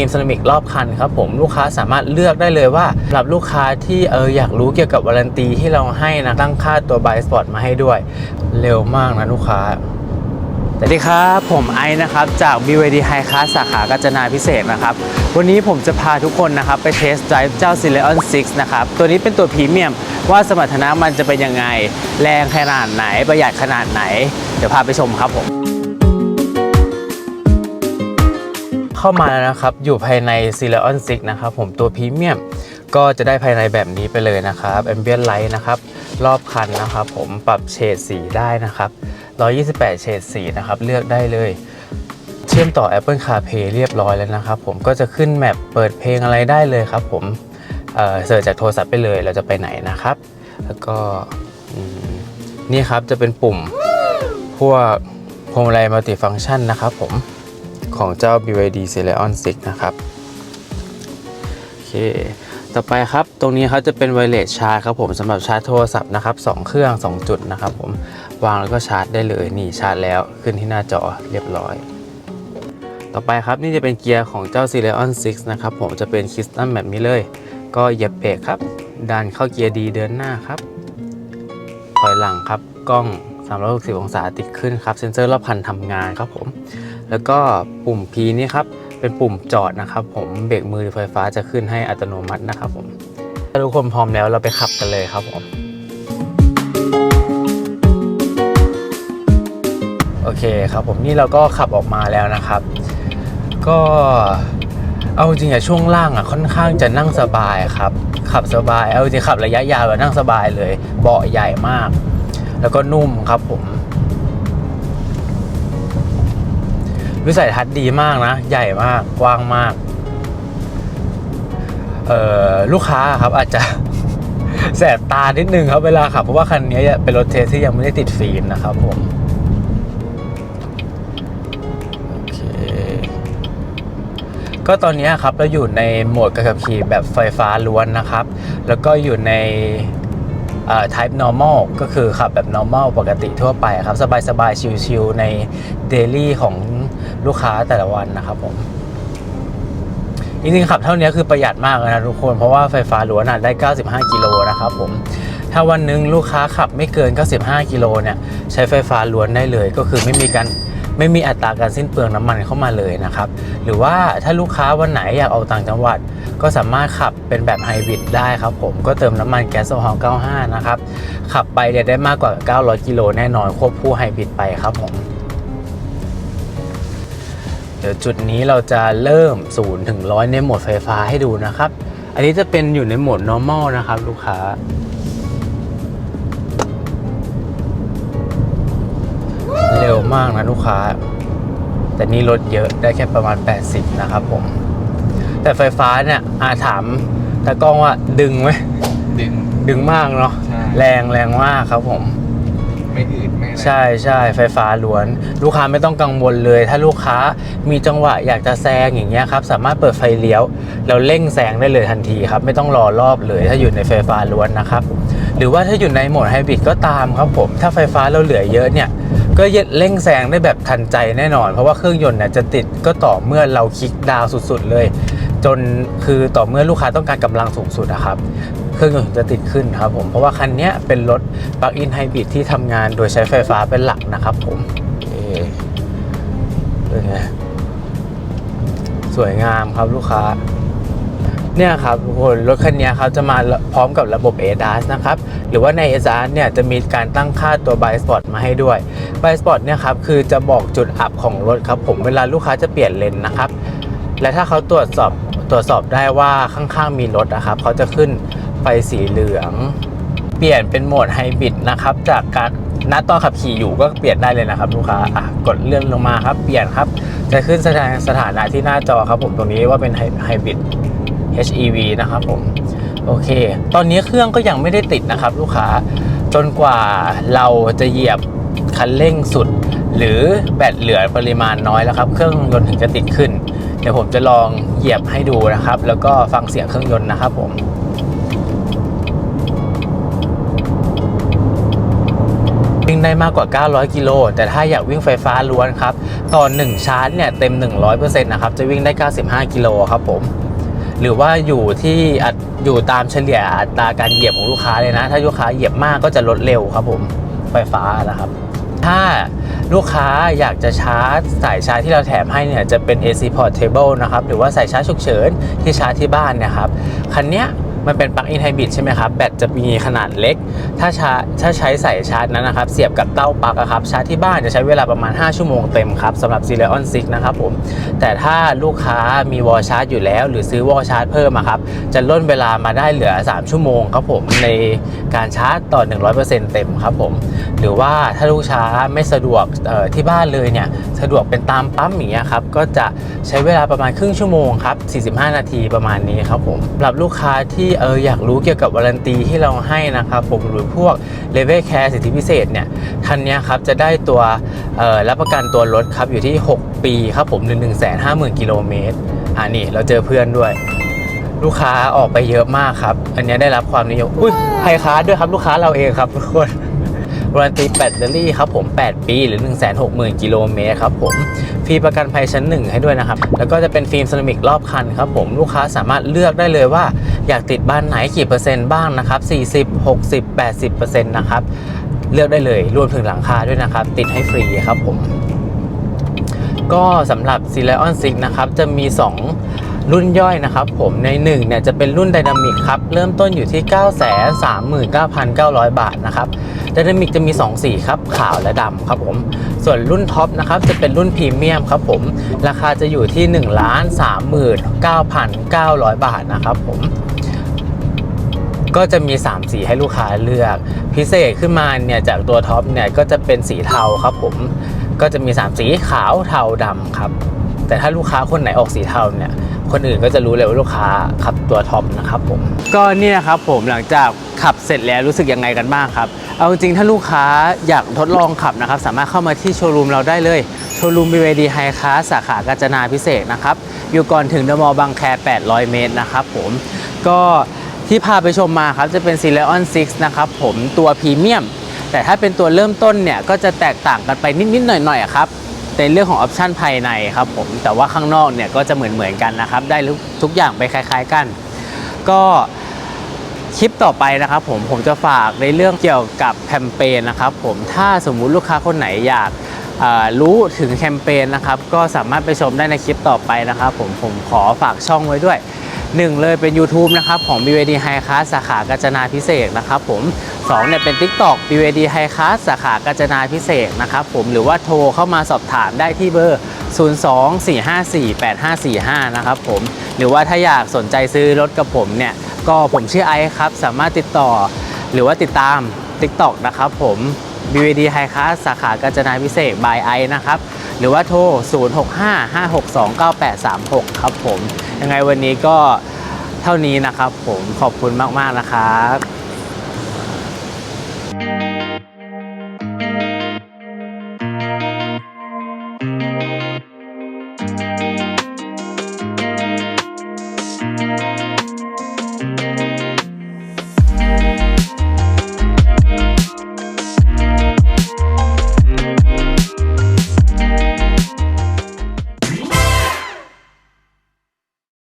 ทีมเซรามิกรอบคันครับผมลูกค้าสามารถเลือกได้เลยว่าสำหรับลูกค้าที่เอออยากรู้เกี่ยวกับวารันตีที่เราให้นะตั้งค่าตัว Buy Spot มาให้ด้วย เร็วมากนะลูกค้าสวัสดีครับ ผมไอนะครับ จาก BYD High Class สาขากาญจนาพิเศษนะครับ วันนี้ผมจะพาทุกคนนะครับ ไปเทส d r i v e เจ้า c i l e o n 6 นะครับ ตัวนี้เป็นตัวพรีเมียม ว่าสมรรถนะมันจะเป็นยังไง แรงขนาดไหน ประหยัดขนาดไหน เดี๋ยวพาไปชมครับผม เข้ามาแล้วนะครับ อยู่ภายใน c i l e o n 6นะครับผมตัวพรีเมียมก็จะได้ภายในแบบนี้ไปเลยนะครับ Ambient Light นะครับ รอบคันนะครับ ผมปรับเฉดสีได้นะครับ 128 เฉดสีนะครับ เลือกได้เลย เชื่อมต่อ Apple CarPlay เรียบร้อยแล้วนะครับ ผมก็จะขึ้นแมปเปิดเพลงอะไรได้เลยครับ ผมเออเสิร์ชจากโทรศัพท์ไปเลยเราจะไปไหนนะครับ แล้วก็นี่ครับจะเป็นปุ่มพวกพวงมาลัยมัลติฟังชันนะครับผม ของเจ้า BYD Celeon 6 นะครับ โอเค ต่อไปครับ ตรงนี้เขาจะเป็นไวเลสชาร์จครับผมสำหรับชาร์จโทรศัพท์นะครับ 2 เครื่อง 2 จุดนะครับผม วางแล้วก็ชาร์จได้เลย นี่ชาร์จแล้วขึ้นที่หน้าจอเรียบร้อย ต่อไปครับนี่จะเป็นเกียร์ของเจ้า c e l e o n 6 นะครับผมจะเป็นคริสตัลแบบนี้เลย ก็เหยียบเบรกครับ ดันเข้าเกียร์ดีเดินหน้าครับถอยหลังครับกล้อง360 องศาติดขึ้นครับ เซ็นเซอร์รอบคันทำงานครับผม แล้วก็ปุ่ม P นี่ครับเป็นปุ่มจอดนะครับ ผมเบรกมือไฟฟ้าจะขึ้นให้อัตโนมัตินะครับผมถ้าทุกคนพร้อมแล้วเราไปขับกันเลยครับผมโอเคครับผมนี่เราก็ขับออกมาแล้วนะครับ ก็เอาจริงอะช่วงล่างอะค่อนข้างจะนั่งสบายครับ ขับสบายเอาจริงขับระยะยาวอะนั่งสบายเลย เบาะใหญ่มาก แล้วก็นุ่มครับผม วิสัยทัศน์ดีมากนะ ใหญ่มากกว้างมาก เอ่อลูกค้าครับอาจจะแสบตานิดนึงครับเวลาขับ เพราะว่าคันนี้เป็นรถเทสที่ยังไม่ได้ติดฟิล์มนะครับผมก็ตอนนี้ครับเราอยู่ในโหมดการขับขี่แบบไฟฟ้าล้วนนะครับ แล้วก็อยู่ในอ่อ type normal ก็คือขับแบบ normal ปกติทั่วไปครับ สบายๆ ชิลๆ ใน daily ของ ลูกค้าแต่ละวันนะครับผมจริงๆขับเท่านี้คือประหยัดมากเลยนะทุกคนเพราะว่าไฟฟ้าล้วนอะได้ 95 กิโลนะครับผมถ้าวันหนึงลูกค้าขับไม่เกิน 95 กิโลเนี่ยใช้ไฟฟ้าล้วนได้เลยก็คือไม่มีการไม่มีอัตราการสิ้นเปลืองน้ำมันเข้ามาเลยนะครับ หรือว่าถ้าลูกค้าวันไหนอยากออกต่างจังหวัด ก็สามารถขับเป็นแบบไฮบริดได้ครับผมก็เติมน้ำมันแก๊สโซฮอล์95 นะครับ ขับไปเนี่ยได้มากกว่า 900 กิโลแน่นอนควบคู่ไฮบริดไปครับผม เดี๋ยวจุดนี้เราจะเริ่ม0ถึง100ในโหมดไฟฟ้าให้ดูนะครับ อันนี้จะเป็นอยู่ในโหมด normal นะครับ ลูกค้า เร็วมากนะลูกค้า แต่นี่รถเยอะได้แค่ประมาณ 80 นะครับผม แต่ไฟฟ้าเนี่ยอาถามตากล้องว่าดึงไหมดึงดึงมากเนาะใช่แรงแรงมากครับผม ไม่อืดไม่อะไรใช่ใช่ไฟฟ้าล้วน ลูกค้าไม่ต้องกังวลเลย ถ้าลูกค้ามีจังหวะอยากจะแซงอย่างเงี้ยครับสามารถเปิดไฟเลี้ยวแล้วเร่งแซงได้เลยทันทีครับไม่ต้องรอรอบเลย ถ้าอยู่ในไฟฟ้าล้วนนะครับหรือว่าถ้าอยู่ในโหมดไฮบริดก็ตามครับผมถ้าไฟฟ้าเราเหลือเยอะเนี่ยก็เร่งแซงได้แบบทันใจแน่นอน เพราะว่าเครื่องยนต์เนี่ยจะติดก็ต่อเมื่อเราคลิกดาวสุดๆเลย จนคือต่อเมื่อลูกค้าต้องการกำลังสูงสุดนะครับ เครื่องยนต์จะติดขึ้นครับผมเพราะว่าคันนี้เป็นรถปลั๊กอินไฮบริดที่ทำงานโดยใช้ไฟฟ้าเป็นหลักนะครับผมเป็นไงสวยงามครับลูกค้าเนี่ยครับทุกคนรถคันนี้ครับจะมาพร้อมกับระบบ ADAS นะครับ หรือว่าใน ADAS เนี่ยจะมีการตั้งค่าตัว Buy Spot มาให้ด้วย Buy Spot เนี่ยครับคือจะบอกจุดอับของรถครับผมเวลาลูกค้าจะเปลี่ยนเลนนะครับ และถ้าเขาตรวจสอบตรวจสอบได้ว่าข้างๆมีรถนะครับเขาจะขึ้น ไฟสีเหลือง เปลี่ยนเป็นโหมดไฮบริดนะครับ จากการณตอนขับขี่อยู่ก็เปลี่ยนได้เลยนะครับ ลูกค้าอะกดเลื่อนลงมาครับ เปลี่ยนครับ จะขึ้นแสดงสถานะที่หน้าจอครับ ผมตรงนี้ว่าเป็นไฮบริด HEV นะครับผมโอเค ตอนนี้เครื่องก็ยังไม่ได้ติดนะครับ ลูกค้าจนกว่าเราจะเหยียบคันเร่งสุด หรือแบตเหลือปริมาณน้อยแล้วครับ เครื่องยนต์ถึงจะติดขึ้น เดี๋ยวผมจะลองเหยียบให้ดูนะครับ แล้วก็ฟังเสียงเครื่องยนต์นะครับผม วิ่งได้มากกว่า 900 กิโล แต่ถ้าอยากวิ่งไฟฟ้าล้วนครับ ตอน1ชาร์จเนี่ยเต็ม 100%นะครับ จะวิ่งได้ 95 กิโลครับผม หรือว่าอยู่ที่อยู่ตามเฉลี่ยอัตราการเหยียบของลูกค้าเลยนะ ถ้าลูกค้าเหยียบมากก็จะลดเร็วครับผมไฟฟ้านะครับ ถ้าลูกค้าอยากจะชาร์จสายชาร์จที่เราแถมให้เนี่ยจะเป็น AC Portable นะครับ หรือว่าสายชาร์จฉุกเฉินที่ชาร์จที่บ้านนะครับ คันเนี้ย มันเป็นปลั๊กอินไฮบริดใช่ไหมครับ แบตจะมีขนาดเล็ก ถ้าชาถ้าใช้สายชาร์จนั้นนะครับ เสียบกับเต้าปลั๊กครับ ชาร์จที่บ้านจะใช้เวลาประมาณ 5 ชั่วโมงเต็มครับสำหรับ c l e o n 6นซิกนะครับผม แต่ถ้าลูกค้ามีวอลชาร์จอยู่แล้ว หรือซื้อวอลชาร์จเพิ่มครับ จะล่นเวลามาได้เหลือ 3 ชั่วโมงครับผมในการชาร์จต่อ 100%เต็มครับผม หรือว่าถ้าลูกค้าไม่สะดวกที่บ้านเลยเนี่ย สะดวกเป็นตามปั๊มอย่างเงี้ยครับ ก็จะใช้เวลาประมาณครึ่งชั่วโมงครับ 45 นาทีประมาณนี้ครับผมสำหรับลูกค้าที่เอออยากรู้เกี่ยวกับวารันตีที่เราให้นะครับผมหรือพวกเลเวลแคร์สิทธิพิเศษเนี่ยคันเนี้ยครับจะได้ตัวเอ่อรับประกันตัวรถครับอยู่ที่ 6 ปีครับผมหนึ่งหนึ่งแสนห้าหมื่นกิโลเมตรอ่านี่เราเจอเพื่อนด้วย ลูกค้าออกไปเยอะมากครับ อันเนี้ยได้รับความนิยมอุ้ยไฮคาร์ดด้วยครับลูกค้าเราเองครับทุกคน วารันตีแบตเตอรี่ครับผม 8 ปีหรือ 160,000 กิโลเมตรครับผมฟรีประกันภัยชั้น 1 ให้ด้วยนะครับ แล้วก็จะเป็นฟิล์มเซรามิกรอบคันครับผมลูกค้าสามารถเลือกได้เลยว่า อยากติดบ้านไหนกี่เปอร์เซ็นต์บ้างนะครับ40 60 80เปอร์เซ็นต์นะครับเลือกได้เลยรวมถึงหลังคาด้วยนะครับ ติดให้ฟรีครับผม ก็สำหรับ c l e o n 6นะครับ จะมี 2 รุ่นย่อยนะครับผมใน1เนี่ยจะเป็นรุ่นไดนามิกครับ เริ่มต้นอยู่ที่ 939,900 บาทนะครับ ไดนามิกจะมี 2 สีครับ ขาวและดำครับผม ส่วนรุ่นท็อปนะครับจะเป็นรุ่นพรีเมียมครับผม ราคาจะอยู่ที่1 3 39,900 บาทนะครับผมก็จะมี 3 สีให้ลูกค้าเลือก พิเศษขึ้นมาเนี่ยจากตัวท็อปเนี่ยก็จะเป็นสีเทาครับผม ก็จะมี 3 สีขาวเทาดำครับ แต่ถ้าลูกค้าคนไหนออกสีเทาเนี่ย คนอื่นก็จะรู้เลยว่าลูกค้าขับตัวท็อปนะครับผม ก็เนี่ยครับผมหลังจากขับเสร็จแล้วรู้สึกยังไงกันบ้างครับ เอาจริงถ้าลูกค้าอยากทดลองขับนะครับ สามารถเข้ามาที่โชว์รูมเราได้เลยโชว์รูม BYD High Class สาขากาญจนาพิเศษนะครับ อยู่ก่อนถึงเดอะมอลล์บางแค 800 เมตรนะครับผมก็ที่พาไปชมมาครับจะเป็น c l e o n 6นะครับผมตัวพรีเมียมแต่ถ้าเป็นตัวเริ่มต้นเนี่ยก็จะแตกต่างกันไปนิดๆหน่อยๆอะครับ ในเรื่องของออปชันภายในครับผมแต่ว่าข้างนอกเนี่ยก็จะเหมือนเหมือนๆกันนะครับ ได้ทุกอย่างไปคล้าย ๆกัน ก็คลิปต่อไปนะครับผมผมจะฝากในเรื่องเกี่ยวกับแคมเปญนะครับผมถ้าสมมุติลูกค้าคนไหนอยากรู้ถึงแคมเปญนะครับ ก็สามารถไปชมได้ในคลิปต่อไปนะครับผมผมขอฝากช่องไว้ด้วย หนึ่งเลยเป็น YouTube นะครับของ BVD High Class สาขากาญจนาพิเศษนะครับผมสองเนี่ยเป็น TikTok BVD High Class สาขากาญจนาพิเศษนะครับผมหรือว่าโทรเข้ามาสอบถามได้ที่เบอร์ 024548545 นะครับผมหรือว่าถ้าอยากสนใจซื้อรถกับผมเนี่ยก็ผมชื่อไอซ์ครับ สามารถติดต่อหรือว่าติดตาม TikTok นะครับผม BVD High Class สาขากาญจนาพิเศษ by ไอนะครับ หรือว่าโทร 0655629836 ครับผม ยังไงวันนี้ก็เท่านี้นะครับผมขอบคุณมาก ๆ นะครับ